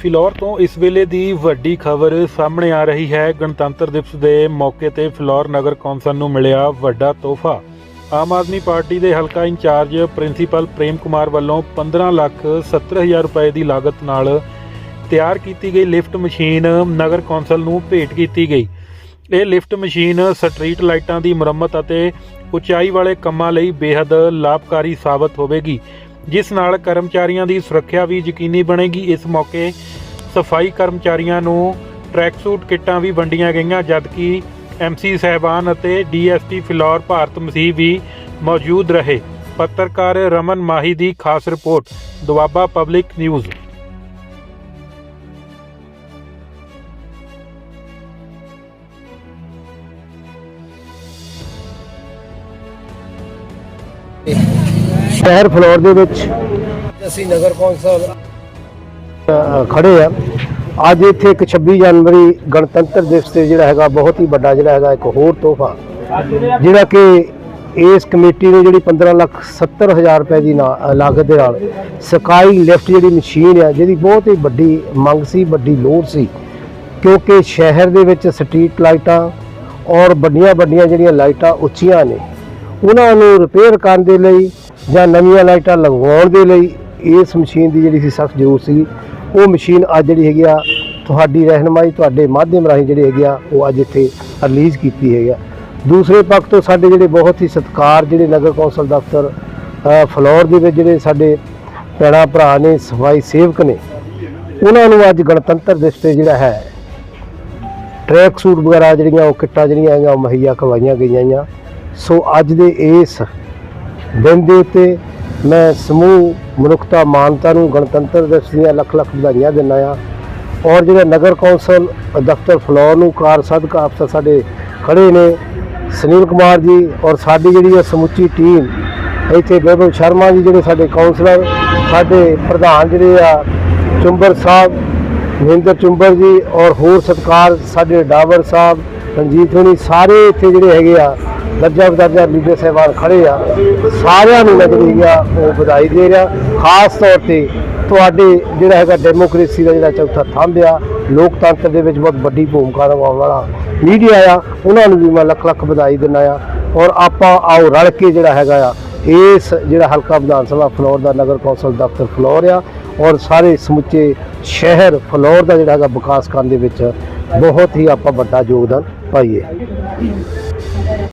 ਫਿਲੌਰ ਤੋਂ ਇਸ ਵੇਲੇ ਦੀ ਵੱਡੀ ਖਬਰ ਸਾਹਮਣੇ ਆ ਰਹੀ ਹੈ। ਗਣਤੰਤਰ ਦਿਵਸ ਦੇ ਮੌਕੇ ਤੇ ਫਿਲੌਰ ਨਗਰ ਕੌਂਸਲ ਨੂੰ ਮਿਲਿਆ ਵੱਡਾ ਤੋਹਫਾ। ਆਮ ਆਦਮੀ ਪਾਰਟੀ ਦੇ ਹਲਕਾ ਇੰਚਾਰਜ ਪ੍ਰਿੰਸੀਪਲ ਪ੍ਰੇਮ ਕੁਮਾਰ ਵੱਲੋਂ 15 ਲੱਖ 70 ਹਜ਼ਾਰ ਰੁਪਏ ਦੀ ਲਾਗਤ ਨਾਲ ਤਿਆਰ ਕੀਤੀ ਗਈ ਲਿਫਟ ਮਸ਼ੀਨ ਨਗਰ ਕੌਂਸਲ ਨੂੰ ਭੇਟ ਕੀਤੀ ਗਈ। ਇਹ ਲਿਫਟ ਮਸ਼ੀਨ ਸਟਰੀਟ ਲਾਈਟਾਂ ਦੀ ਮੁਰੰਮਤ ਅਤੇ ਉਚਾਈ ਵਾਲੇ ਕੰਮਾਂ ਲਈ ਬੇहद ਲਾਭਕਾਰੀ ਸਾਬਤ ਹੋਵੇਗੀ। ਜਿਸ ਨਾਲ ਕਰਮਚਾਰੀਆਂ ਦੀ ਸੁਰੱਖਿਆ ਵੀ ਯਕੀਨੀ ਬਣੇਗੀ। ਇਸ ਮੌਕੇ ਸਫ਼ਾਈ ਕਰਮਚਾਰੀਆਂ ਨੂੰ ਟਰੈਕ ਸੂਟ ਕਿੱਟਾਂ ਵੀ ਵੰਡੀਆਂ ਗਈਆਂ, ਜਦਕਿ ਐਮਸੀ ਸਹਿਬਾਨ ਅਤੇ ਡੀਐਸਪੀ ਫਿਲੌਰ ਭਾਰਤ ਮਸੀਹ ਵੀ ਮੌਜੂਦ ਰਹੇ। ਪੱਤਰਕਾਰ ਰਮਨ ਮਾਹੀ ਦੀ ਖਾਸ ਰਿਪੋਰਟ, ਦੁਆਬਾ ਪਬਲਿਕ ਨਿਊਜ਼। ਸ਼ਹਿਰ ਫਲੋਰ ਦੇ ਵਿੱਚ ਅਸੀਂ ਨਗਰ ਕੌਂਸਲ ਖੜੇ ਆ। ਅੱਜ ਇੱਥੇ ਇੱਕ 26 ਜਨਵਰੀ ਗਣਤੰਤਰ ਦਿਵਸ ਤੇ ਜਿਹੜਾ ਹੈਗਾ ਬਹੁਤ ਹੀ ਵੱਡਾ ਜਿਹੜਾ ਹੈਗਾ ਇੱਕ ਹੋਰ ਤੋਹਫਾ ਜਿਹੜਾ ਕਿ ਇਸ ਕਮੇਟੀ ਨੇ ਜਿਹੜੀ 15 ਲੱਖ 70 ਹਜ਼ਾਰ ਰੁਪਏ ਦੀ ਲਾਗਤ ਦੇ ਨਾਲ ਸਕਾਈ ਲਿਫਟ ਜਿਹੜੀ ਮਸ਼ੀਨ ਹੈ ਜਿਹਦੀ ਬਹੁਤ ਹੀ ਵੱਡੀ ਮੰਗ ਸੀ ਵੱਡੀ ਲੋੜ ਸੀ ਕਿਉਂਕਿ ਸ਼ਹਿਰ ਦੇ ਵਿੱਚ ਸਟਰੀਟ ਲਾਈਟਾਂ ਔਰ ਵੱਡੀਆਂ ਵੱਡੀਆਂ ਜਿਹੜੀਆਂ ਲਾਈਟਾਂ ਉੱਚੀਆਂ ਨੇ ਉਹਨਾਂ ਨੂੰ ਰਿਪੇਅਰ ਕਰਨ ਦੇ ਲਈ ਜਾਂ ਨਵੀਆਂ ਲਾਈਟਾਂ ਲਗਵਾਉਣ ਦੇ ਲਈ ਇਸ ਮਸ਼ੀਨ ਦੀ ਜਿਹੜੀ ਸੀ ਸਖਤ ਜ਼ਰੂਰਤ ਸੀ ਉਹ ਮਸ਼ੀਨ ਅੱਜ ਜਿਹੜੀ ਹੈਗੀ ਆ ਤੁਹਾਡੀ ਰਹਿਨਮਾਈ ਤੁਹਾਡੇ ਮਾਧਿਅਮ ਰਾਹੀਂ ਜਿਹੜੀ ਹੈਗੀ ਆ ਉਹ ਅੱਜ ਇੱਥੇ ਰਿਲੀਜ਼ ਕੀਤੀ ਹੈਗਾ ਦੂਸਰੇ ਪੱਖ ਤੋਂ ਸਾਡੇ ਜਿਹੜੇ ਬਹੁਤ ਹੀ ਸਤਿਕਾਰ ਜਿਹੜੇ ਨਗਰ ਕੌਂਸਲ ਦਫ਼ਤਰ ਅ, ਫਲੋਰ ਦੇ ਵਿੱਚ ਜਿਹੜੇ ਸਾਡੇ ਭੈਣਾਂ ਭਰਾ ਨੇ ਸਫ਼ਾਈ ਸੇਵਕ ਨੇ ਉਹਨਾਂ ਨੂੰ ਅੱਜ ਗਣਤੰਤਰ ਦਿਵਸ ਤੇ ਜਿਹੜਾ ਹੈ ਟਰੈਕ ਸੂਟ ਵਗੈਰਾ ਜਿਹੜੀਆਂ ਉਹ ਕਿੱਟਾਂ ਜਿਹੜੀਆਂ ਹੈਗੀਆਂ ਉਹ ਮੁਹੱਈਆ ਕਰਵਾਈਆਂ ਗਈਆਂ ਆ। ਸੋ ਅੱਜ ਦੇ ਇਸ ਦਿਨ ਦੇ ਉੱਤੇ ਮੈਂ ਸਮੂਹ ਮਨੁੱਖਤਾ ਮਾਨਤਾ ਨੂੰ ਗਣਤੰਤਰ ਦਿਵਸ ਦੀਆਂ ਲੱਖ ਲੱਖ ਵਧਾਈਆਂ ਦਿੰਦਾ ਆ ਔਰ ਜਿਹੜਾ ਨਗਰ ਕੌਂਸਲ ਦਫ਼ਤਰ ਫਲੋਰ ਨੂੰ ਕਾਰ ਸਦਕਾ ਅਫਸਰ ਸਾਡੇ ਖੜੇ ਨੇ, ਸੁਨੀਲ ਕੁਮਾਰ ਜੀ ਔਰ ਸਾਡੀ ਜਿਹੜੀ ਇਹ ਸਮੁੱਚੀ ਟੀਮ, ਇੱਥੇ ਬੇਬਲ ਸ਼ਰਮਾ ਜੀ ਜਿਹੜੇ ਸਾਡੇ ਕਾਉਂਸਲਰ ਸਾਡੇ ਪ੍ਰਧਾਨ ਜਿਹੜੇ ਆ ਚੁੰਬਰ ਸਾਹਿਬ, ਮਹਿੰਦਰ ਚੁੰਬਰ ਜੀ ਔਰ ਹੋਰ ਸਤਕਾਰ ਸਾਡੇ ਡਾਵਰ ਸਾਹਿਬ ਰਣਜੀਤ ਹੋਣੀ, ਸਾਰੇ ਇੱਥੇ ਜਿਹੜੇ ਹੈਗੇ ਆ, ਦਰਜਾ ਬਦਰਜਾ ਲੀਡਰ ਸਾਹਿਬਾਨ ਖੜੇ ਆ। ਸਾਰਿਆਂ ਨੂੰ ਮੈਂ ਜਿਹੜੀ ਹੈਗੀ ਆ, ਉਹ ਵਧਾਈ ਦੇ ਰਿਹਾ। ਖਾਸ ਤੌਰ ਤੇ ਤੁਹਾਡੇ ਜਿਹੜਾ ਹੈਗਾ ਡੈਮੋਕ੍ਰੇਸੀ ਦਾ ਜਿਹੜਾ ਚੌਥਾ ਥੰਬ ਆ, ਲੋਕਤੰਤਰ ਦੇ ਵਿੱਚ ਬਹੁਤ ਵੱਡੀ ਭੂਮਿਕਾ ਨਿਭਾਉਣ ਵਾਲਾ ਮੀਡੀਆ ਆ, ਉਹਨਾਂ ਨੂੰ ਵੀ ਮੈਂ ਲੱਖ ਲੱਖ ਵਧਾਈ ਦਿੰਦਾ ਆ। ਔਰ ਆਪਾਂ ਆਓ ਰਲ ਕੇ ਜਿਹੜਾ ਹੈਗਾ ਆ, ਇਸ ਜਿਹੜਾ ਹਲਕਾ ਵਿਧਾਨ ਸਭਾ ਫਲੋਰ ਦਾ ਨਗਰ ਕੌਂਸਲ ਦਫ਼ਤਰ ਫਲੋਰ ਆ, ਔਰ ਸਾਰੇ ਸਮੁੱਚੇ ਸ਼ਹਿਰ ਫਲੋਰ ਦਾ ਜਿਹੜਾ ਹੈਗਾ ਵਿਕਾਸ ਕਰਨ ਦੇ ਵਿੱਚ ਬਹੁਤ ਹੀ ਆਪਾਂ ਵੱਡਾ ਯੋਗਦਾਨ ਪਾਈਏ